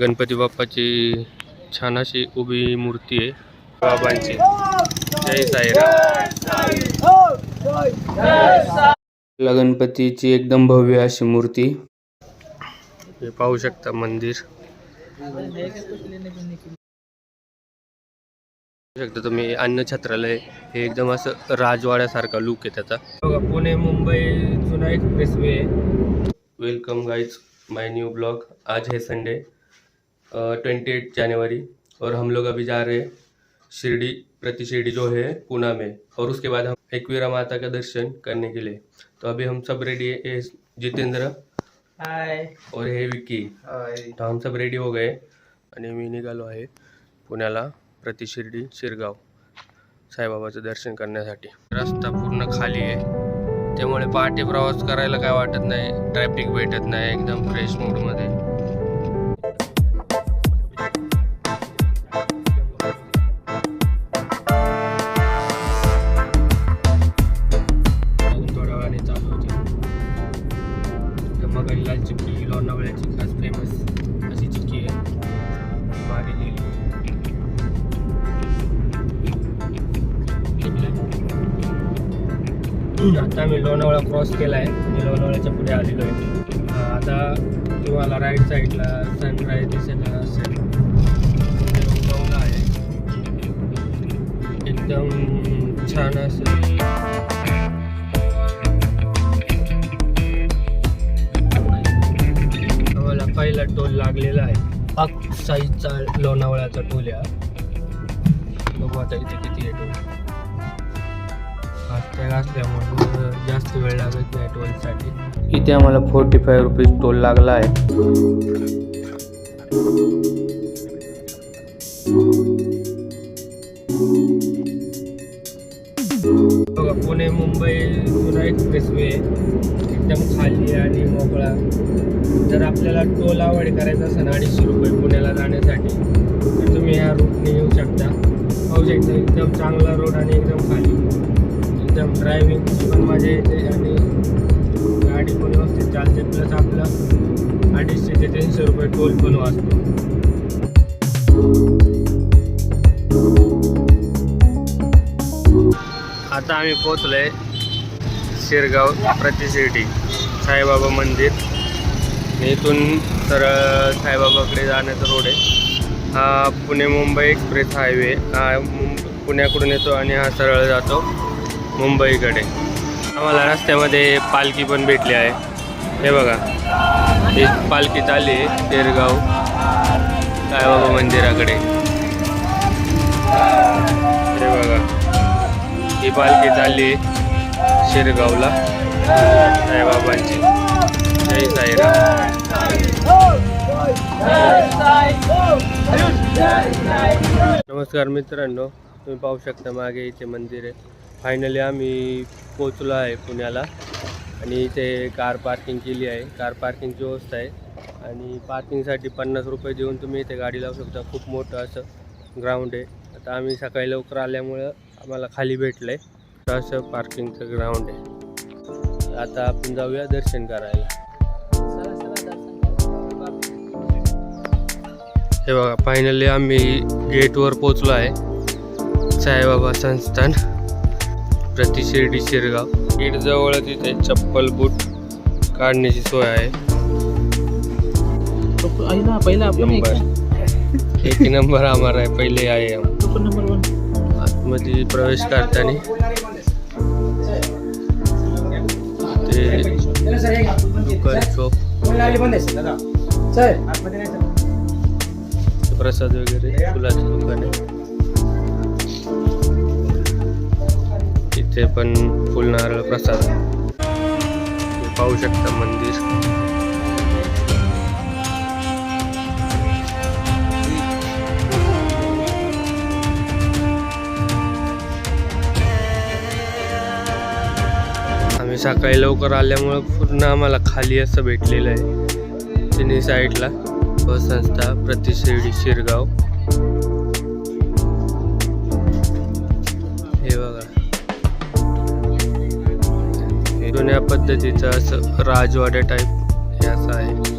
गणपती बाप्पाची छान अशी उभी मूर्ती आहे. बाबांची. जय साईराम. गणपतीची एकदम भव्य अशी मूर्ती. हे पाहू शकता मंदिर. पाहू शकता तुम्ही अन्न छत्रालय. हे एकदम असं राजवाड्यासारखा लुक आहे त्याचा. बघा पुणे मुंबई जुना express way welcome guys my new blog आज है संडे ट्वेंटी एट जनवरी और हम लोग अभी जा रहे हैं शिरडी प्रति शिरडी जो है पूना में और उसके बाद हम एकवीरा माता का दर्शन करने के लिए। तो अभी हम सब रेडी है जितेंद्र हाय और हे विकी तो हम सब रेडी हो गए आणि मी निघालो आहे पुण्याला प्रति शिर्डी शिरगाव साईबाबाचं दर्शन करण्यासाठी. रस्ता पूर्ण खाली आहे. त्यामुळे पहाटे प्रवास करायला काय वाटत नाही ट्रॅफिक भेटत नाही एकदम फ्रेश मूडमध्ये लोणावळा क्रॉस केला आहे आणि लोणावळ्याच्या पुढे आलेलो आहे. आता तुम्हाला राईट साईडला सनराईज दिसत असेल ते आहे. एकदम छान असेल. आम्हाला पहिला टोल लागलेला आहे. पाक साईजचा लोणावळ्याचा टोल आहे. बघू आता इथे किती आहे टोल असल्यामुळे जास्त वेळ लागत नाही टोलसाठी. इथे आम्हाला फोर्टी फाय रुपीज टोल लागला आहे. बघा पुणे मुंबई जुना एक्सप्रेस वे एकदम खाली आणि मोकळा. जर आपल्याला टोल आवड करायचा असेल अडीचशे रुपये पुण्याला जाण्यासाठी तर तुम्ही ह्या रूटने येऊ शकता. पाहू शकता एकदम चांगला रोड आणि एकदम खाली. एकदम ड्रायव्हिंग पण मजा येते आणि गाडी पण व्यवस्थित चालते प्लस आपलं अडीचशे ते तीनशे रुपये टोल पण वाचतो. आता आम्ही पोचलोय शिरगाव प्रतिशिर्डी साईबाबा मंदिर. इथून तर साईबाबाकडे जाण्याचा रोड आहे. हा पुणे मुंबई एक्सप्रेस हायवे हा मुंब पुण्याकडून येतो आणि हा सरळ जातो. मुंबईकडे. आम्हाला रस्त्यामध्ये पालखी पण भेटली आहे. हे बघा. ही पालखी चालली आहे साईबाबा मंदिराकडे. हे बघा. ही पालखी चालली शिरगावला. साईबाबांची जय साईराम. नमस्कार मित्रांनो. तुम्ही पाहू शकता मागे इथे मंदिर आहे. फायनली आम्ही पोचलो आहे पुण्याला आणि इथे कार पार्किंग केली आहे. कार पार्किंगची व्यवस्था आहे. आणि पार्किंगसाठी पन्नास रुपये देऊन तुम्ही इथे गाडी लावू शकता. खूप मोठं असं ग्राउंड आहे. आता आम्ही सकाळी लवकर आल्यामुळं आम्हाला खाली भेटलं आहे असं पार्किंगचं ग्राउंड आहे. आता आपण जाऊया दर्शन करायला. हे बघा फायनली आम्ही गेटवर पोचलो आहे. साईबाबा संस्थान. प्रति शिर्डी शिरगाव. गेट जवळच इथे चप्पल बूट काढण्याची सोय आहे. पहिला पहिला आपला नंबर. एक नंबर आम्हाला आहे पहिले आहे. हम. Number one. आतमध्ये प्रवेश करताना. ते दुकान शॉप प्रसाद वगैरे फुलाची दुकान आहे. इथे पण फुल नारळ प्रसाद पाहू शकता मंदिर. आम्ही सकाळी लवकर आल्यामुळं पूर्ण आम्हाला खाली असं भेटलेलं आहे. तिन्ही साईडला बस संस्था प्रतिशिर्डी शिरगाव. जुन्या पद्धतीचं असं राजवाड्या टाईप हे असं आहे.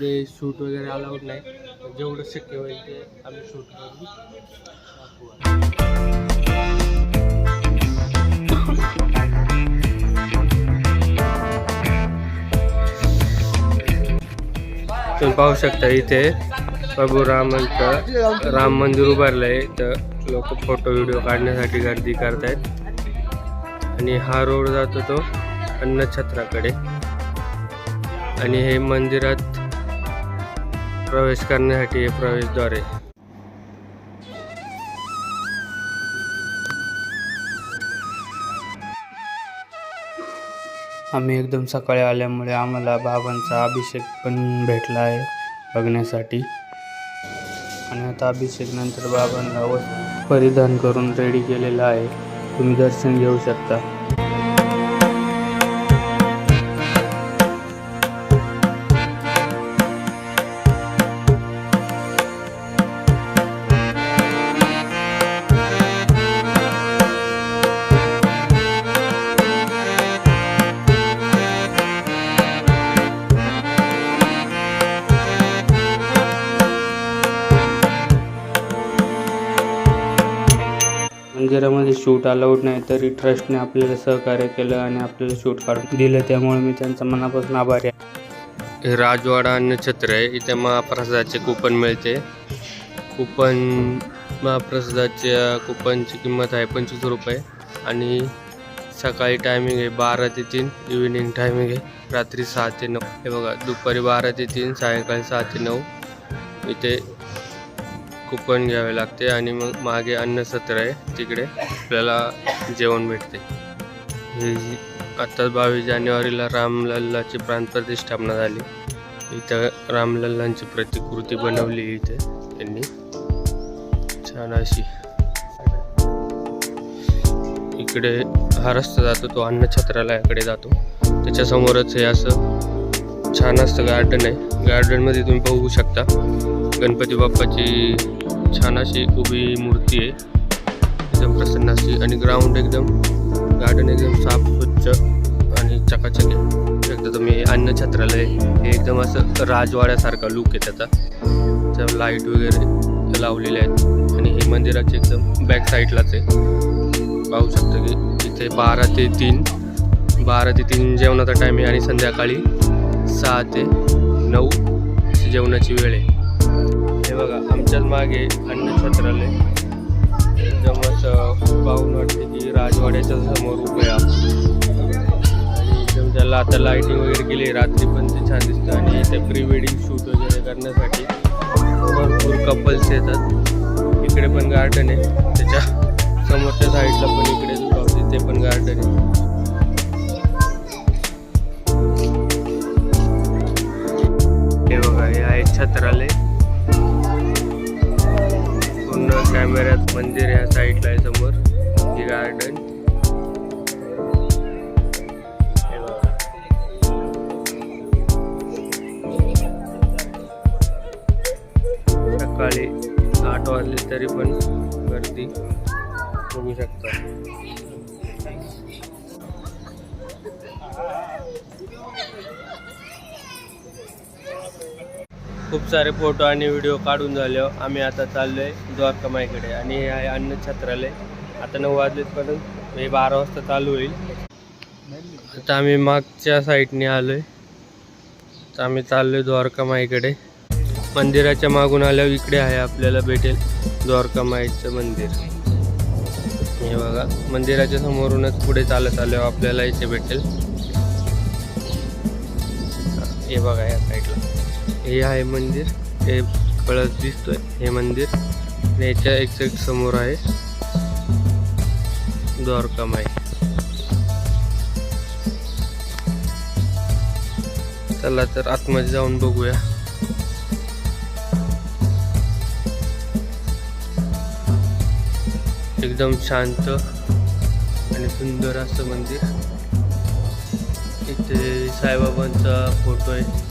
मध्ये शूट वगैरे अलाउड नाही. जेवढं शक्य होईल ते आम्ही शूट करू. तुम्ही पाहू शकता इथे प्रभू रामांचं राम मंदिर उभारलं आहे तर लोक फोटो व्हिडिओ काढण्यासाठी गर्दी करतायत. आणि हा रोड जातो तो अन्नछत्राकडे. आणि हे मंदिरात प्रवेश करण्यासाठी हे आम्ही एकदम सकाळी आल्यामुळे आम्हाला बाबांचा अभिषेक पण भेटला आहे बघण्यासाठी. आणि आता अभिषेक नंतर बाबांना परिधान करून रेडी केलेला आहे. तुम्ही दर्शन घेऊ शकता. मंदिरामध्ये शूट अलाउड नाही तरी ट्रस्टने आपल्याला सहकार्य केलं आणि आपल्याला शूट काढून दिलं. त्यामुळे मी त्यांचा मनापासून आभारी आहे. राजवाडा अन्नछत्र आहे. इथे महाप्रसादाचे कुपन मिळते. कुपन महाप्रसादाच्या कुपनची किंमत आहे पंचवीस रुपये. आणि सकाळी टायमिंग आहे बारा ते तीन इव्हिनिंग टायमिंग आहे रात्री सहा ते नऊ. हे बघा दुपारी बारा ते तीन सायंकाळी सहा ते नऊ. इथे कुपन घ्यावे लागते आणि मग मागे अन्नसत्र आहे तिकडे. आपल्याला जेवण भेटते. हे आता बावीस जानेवारीला रामलल्लाची प्राणप्रतिष्ठापना झाली. इथं रामलल्लांची प्रतिकृती बनवली इथे त्यांनी. छान अशी. इकडे हा रस्ता जातो तो अन्नछत्रालयाकडे जातो. त्याच्यासमोरच हे असं छान असं गार्डन आहे. गार्डनमध्ये तुम्ही बघू शकता. गणपती बाप्पाची छान अशी उभी मूर्ती आहे. एकदम प्रसन्न असते आणि ग्राउंड एकदम गार्डन एकदम साफ स्वच्छ आणि चकाचक. आहे एकदा तुम्ही अन्न छत्रालय हे एकदम असं राजवाड्यासारखा लुक आहे त्याचा. त्या लाइट वगैरे लावलेले आहेत. आणि हे मंदिराचे एकदम बॅक साईडलाच आहे. पाहू शकता की इथे बारा ते तीन बारा ते तीन जेवणाचा टाईम आहे आणि संध्याकाळी सहा ते नऊ जेवणाची वेळ आहे. हे बघा आमच्याच मागे अन्न छत्रालय. एकदम असं पाहून वाटते की राजवाड्याच्या समोर उभं आणि एकदम त्याला आता लाईटिंग वगैरे केली रात्री पण ते छान दिसतं. आणि इथे प्री वेडिंग शूट वगैरे करण्यासाठी भरपूर कपल्स येतात. इकडे पण गार्डन आहे. त्याच्या समोरच्या साईडला पण इकडे ते पण गार्डन आहे. हे आहे छत्रालय पूर्ण कॅमेऱ्यात मंदिर ह्या साईडला आहे समोर. हे गार्डन सकाळी आठ वाजले तरी पण गर्दी बघू शकता. खूप सारे फोटो आणि व्हिडिओ काढून झाले. आम्ही आता चाललो आहे द्वारकामाईकडे आणि हे आहे अन्न छत्रालय. आता नऊ वाजलेपर्यंत हे बारा वाजता चालू होईल. आता आम्ही मागच्या साईडने आलो आहे तर आम्ही चाललो आहे द्वारकामाईकडे. मंदिराच्या मागून आल्यावर इकडे आहे आपल्याला भेटेल द्वारकामाईचं मंदिर. हे बघा मंदिराच्या समोरूनच पुढे चालत आल्यावर आपल्याला इथे भेटेल. हे बघा या साईडला हे आहे मंदिर. हे कळस दिसतोय. हे मंदिर. याच्या एक समोर आहे. द्वारकामाई चला तर आतमध्ये जाऊन बघूया. एकदम शांत आणि सुंदर असं मंदिर. इथे साईबाबांचा फोटो आहे.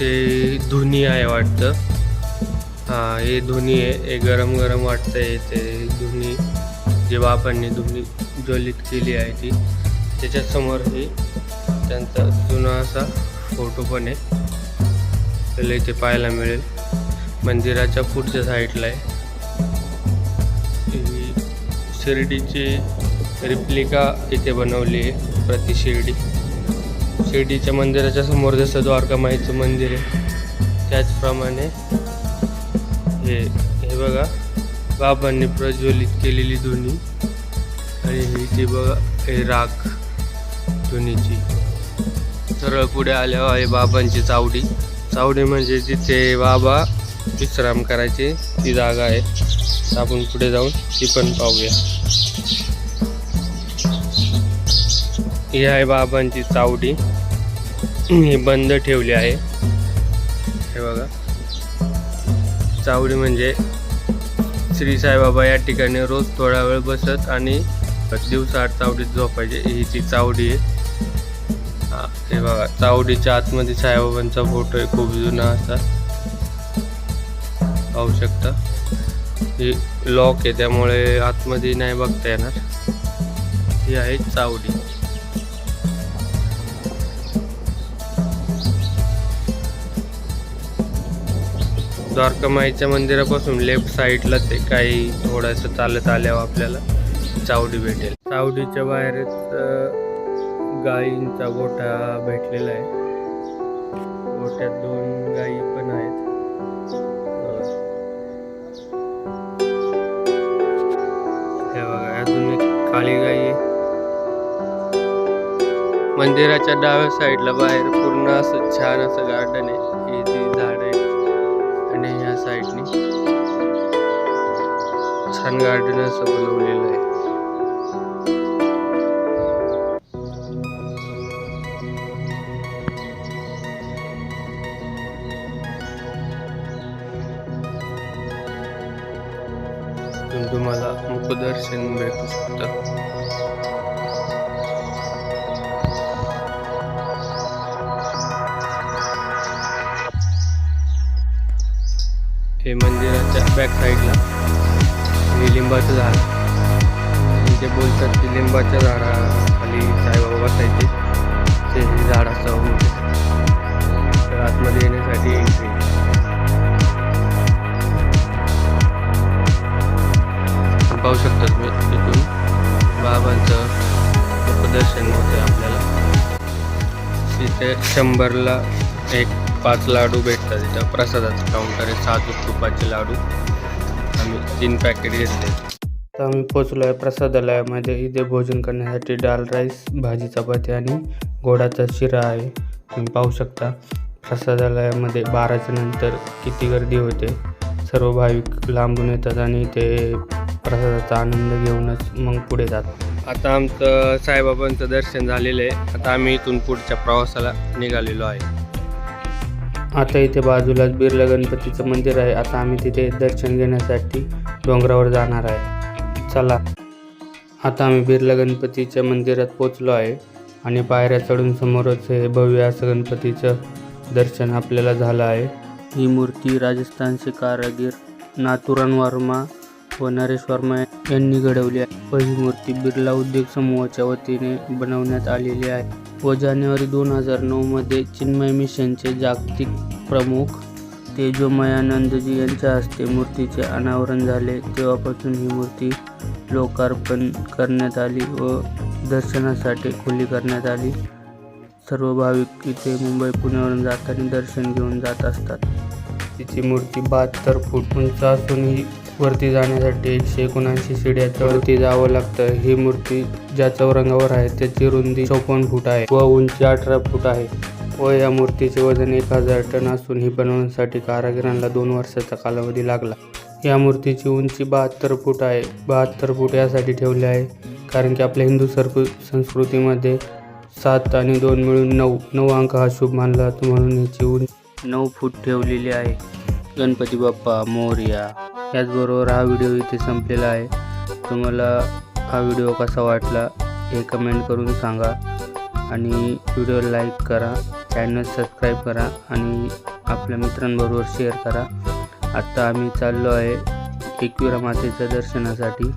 ते धुनी आहे वाटतं. हा हे धुनी आहे. हे गरम गरम वाटतंय ते धुनी. जे आपण धुनी ज्वलित केली आहे ती. त्याच्यासमोर हे त्यांचा जुना असा फोटो पण आहे. आपल्याला इथे पाहायला मिळेल. मंदिराच्या पुढच्या साईडला आहे. शिर्डीची रिप्लिका इथे बनवली आहे प्रति शिर्डी. शिर्डीच्या मंदिराच्या समोर जसं द्वारकामाईचं मंदिर आहे त्याचप्रमाणे हे हे बघा बाबांनी प्रज्वलित केलेली धुनी आणि ही ती बघा हे राख धुनीची. सरळ पुढे आल्यावर आहे बाबांची चावडी. चावडी म्हणजे जिथे बाबा विश्राम करायचे ती जागा आहे. आपण पुढे जाऊन ती पण पाहूया. ही आहे बाबांची चावडी ही बंद ठेवली आहे. हे बघा. चावडी म्हणजे श्री साईबाबा या ठिकाणी रोज थोडा वेळ बसत आणि दिवसाआड चावडीत झोपायचे. ही ती चावडी आहे. हे बघा. चावडीच्या आतमध्ये साईबाबांचा फोटो आहे. खूप जुना असा. पाहू शकता. ही लॉक आहे. त्यामुळे आतमध्ये नाही बघता येणार. ही आहे चावडी. द्वारकामाईच्या मंदिरापासून लेफ्ट साईडला ते काही थोडंसं चालत आल्यावर आपल्याला चावडी भेटेल. चावडीच्या बाहेरच गायींचा गोठा भेटलेला आहे. गोठ्यात दोन गायी पण आहेत. हे बघा अजून एक काळी गाई आहे. मंदिराच्या डाव्या साईडला बाहेर पूर्ण असं छान असं गार्डन आहे. साईडने. छान गार्डन असं बनवलेलं आहे. तुम्हाला मुखदर्शन भेटू शकतं हे मंदिराच्या बॅक साईडला हे लिंबाचं झाड. जे बोलतात की लिंबाच्या झाडाखाली साईबाबा बसायचे. ते हे झाड असं तर आतमध्ये येण्यासाठी एंट्री पाहू शकता तुम्ही तिथून. बाबांचं प्रदर्शन होतं आपल्याला. तिथे शंभरला एक पाच लाडू भेटतात तिथं प्रसादाचं काउंटर आहे साजूक तुपाचे लाडू. आम्ही तीन पॅकेट घेतले. तर आम्ही पोचलो आहे प्रसादालयामध्ये. इथे भोजन करण्यासाठी डाल राईस भाजी चपाती आणि गोडाचा शिरा आहे. तुम्ही पाहू शकता प्रसादालयामध्ये बाराच्या नंतर किती गर्दी होते. सर्व भाविक लांबून येतात आणि ते प्रसादाचा आनंद घेऊनच मग पुढे जातात. आता आमचं साईबाबांचं दर्शन झालेलं आहे. आता आम्ही इथून पुढच्या प्रवासाला निघालेलो आहे. आता इथे बाजूलाच बिर्ला गणपतीचं मंदिर आहे. आता आम्ही तिथे दर्शन घेण्यासाठी डोंगरावर जाणार आहे. चला. आता आम्ही बिर्ला गणपतीच्या मंदिरात पोचलो आहे आणि पायऱ्या चढून समोरच हे भव्य असं गणपतीचं दर्शन आपल्याला झालं आहे. ही मूर्ती राजस्थानचे कारागीर नाथुरान वर्मा व नरेश वर्मा यांनी घडवली आहे. व ही मूर्ती बिर्ला उद्योग समूहाच्या वतीने बनवण्यात आलेली आहे. व जानेवारी दोन हजार नऊमध्ये चिन्मय मिशनचे जागतिक प्रमुख तेजोमयानंदजी यांच्या हस्ते मूर्तीचे अनावरण झाले. तेव्हापासून ही मूर्ती लोकार्पण करण्यात आली व दर्शनासाठी खुली करण्यात आली. सर्व भाविक इथे मुंबई पुण्यावरून जाताना दर्शन घेऊन जात असतात. तिची मूर्ती बहात्तर फूट उंच असून ही वरती जाण्यासाठी एकशे एकोणऐंशी शिड्या वरती जावं लागतं. ही मूर्ती ज्या चौरंगावर आहे त्याची रुंदी चौपन्न फूट आहे व उंची अठरा फूट आहे व या मूर्तीचे वजन एक हजार टन असून ही बनवण्यासाठी कारागिरांना दोन वर्षाचा कालावधी लागला. या मूर्तीची उंची बहात्तर फूट आहे. बहात्तर फूट यासाठी ठेवले आहे कारण की आपल्या हिंदू सरकु संस्कृतीमध्ये सात आणि दोन मिळून नऊ. नऊ अंक हा शुभ मानला जातो म्हणून याची उंची नऊ फूट ठेवलेली आहे. गणपती बाप्पा मोर्या याचबरोबर हा व्हिडिओ इथे संपलेला आहे. तुम्हाला हा व्हिडिओ कसा वाटला हे कमेंट करून सांगा आणि व्हिडिओ लाईक करा चॅनल सबस्क्राईब करा आणि आपल्या मित्रांबरोबर शेअर करा. आत्ता आम्ही चाललो आहे एकविरा मातेच्या दर्शनासाठी.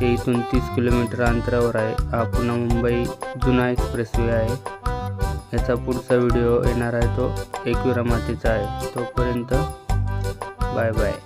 ते इथून तीस किलोमीटर अंतरावर आहे. हा पुन्हा मुंबई जुना एक्सप्रेसवे आहे. याचा पुढचा व्हिडिओ येणार आहे तो एकविरा मातेचा आहे. तोपर्यंत Bayi.